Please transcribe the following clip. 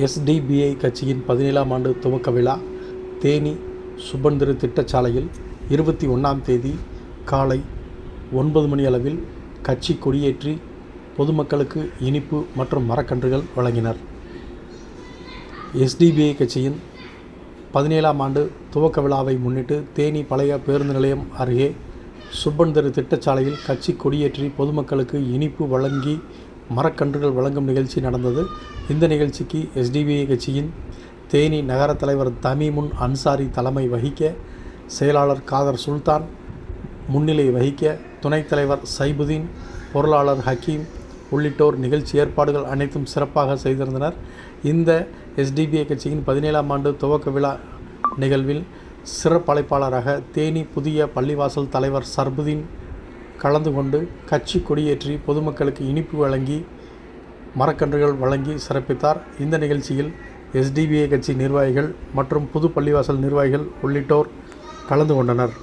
SDPI கட்சியின் பதினேழாம் ஆண்டு துவக்க விழா தேனி சுபந்திரு திட்டச்சாலையில் இருபத்தி ஒன்றாம் தேதி காலை ஒன்பது மணி அளவில் கட்சி கொடியேற்றி பொதுமக்களுக்கு இனிப்பு மற்றும் மரக்கன்றுகள் வழங்கினர். எஸ்டிபிஐ கட்சியின் பதினேழாம் ஆண்டு துவக்க விழாவை முன்னிட்டு தேனி பழைய பேருந்து நிலையம் அருகே சுப்பன்தெரு திட்டச்சாலையில் கட்சி கொடியேற்றி பொதுமக்களுக்கு இனிப்பு வழங்கி மரக்கன்றுகள் வழங்கும் நிகழ்ச்சி நடந்தது. இந்த நிகழ்ச்சிக்கு எஸ்டிபிஐ கட்சியின் தேனி நகர தலைவர் தமிமுன் அன்சாரி தலைமை வகிக்க செயலாளர் காதர் சுல்தான் முன்னிலை வகிக்க துணைத் தலைவர் சைபுதீன் பொருளாளர் ஹக்கீம் உள்ளிட்டோர் நிகழ்ச்சி ஏற்பாடுகள் அனைத்தும் சிறப்பாக செய்திருந்தனர். இந்த எஸ்டிபிஐ கட்சியின் பதினேழாம் ஆண்டு துவக்க விழா நிகழ்வில் சிறப்பழைப்பாளராக தேனி புதிய பள்ளிவாசல் தலைவர் சர்புதீன் கலந்து கொண்டு கட்சி கொடியேற்றி பொதுமக்களுக்கு இனிப்பு வழங்கி மரக்கன்றுகள் வழங்கி சிறப்பித்தார். இந்த நிகழ்ச்சியில் எஸ்டிபிஐ கட்சி நிர்வாகிகள் மற்றும் புது பள்ளிவாசல் நிர்வாகிகள் உள்ளிட்டோர் கலந்து கொண்டனர்.